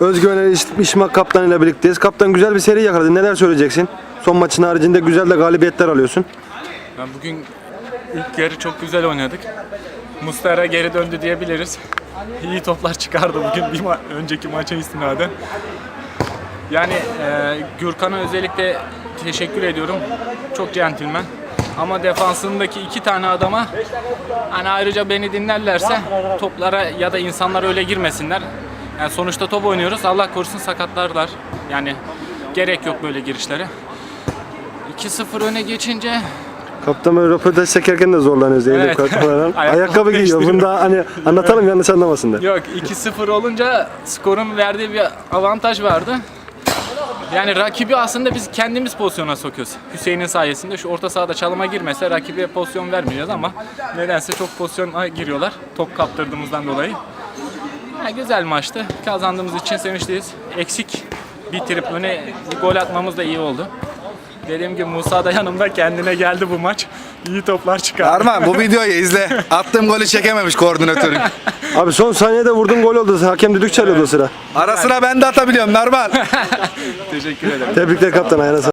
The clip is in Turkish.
Özgüven İşmak Kaptan ile birlikteyiz. Kaptan güzel bir seri yakaladın. Neler söyleyeceksin? Son maçın haricinde güzel de galibiyetler alıyorsun. Ya bugün ilk yarı çok güzel oynadık. Mustara geri döndü diyebiliriz. İyi toplar çıkardı bugün bir ma- önceki maça istinaden. Yani e, Gürkan'a özellikle teşekkür ediyorum. Çok centilmen. Ama defansındaki iki tane adama hani ayrıca beni dinlerlerse toplara ya da insanlar öyle girmesinler. Yani sonuçta top oynuyoruz. Allah korusun sakatlarlar. Yani gerek yok böyle girişlere. 2-0 öne geçince Kaptan böyle röportaj çekerken de zorlanıyoruz Zeynep Evet. Kaptan'la. Ayakkabı giyiyor. Bunu da hani anlatalım yanlış anlamasınlar. Yok 2-0 olunca skorun verdiği bir avantaj vardı. Yani rakibi aslında biz kendimiz pozisyona sokuyoruz. Hüseyin'in sayesinde şu orta sahada çalıma girmese rakibe pozisyon vermeyeceğiz ama nedense çok pozisyona giriyorlar. Top kaptırdığımızdan dolayı. Ha, güzel maçtı. Kazandığımız için sevinçliyiz. Eksik bitirip öne bir gol atmamız da iyi oldu. Dediğim gibi Musa da yanımda kendine geldi bu maç. İyi toplar çıkardı. Arman bu videoyu izle. Attığım golü çekememiş koordinatörün. Abi son saniyede vurdun gol oldu. Hakem düdük çalıyordu o sıra. Ara sıra ben de atabiliyorum normal. Teşekkür ederim. Tebrikler kaptan sağlık.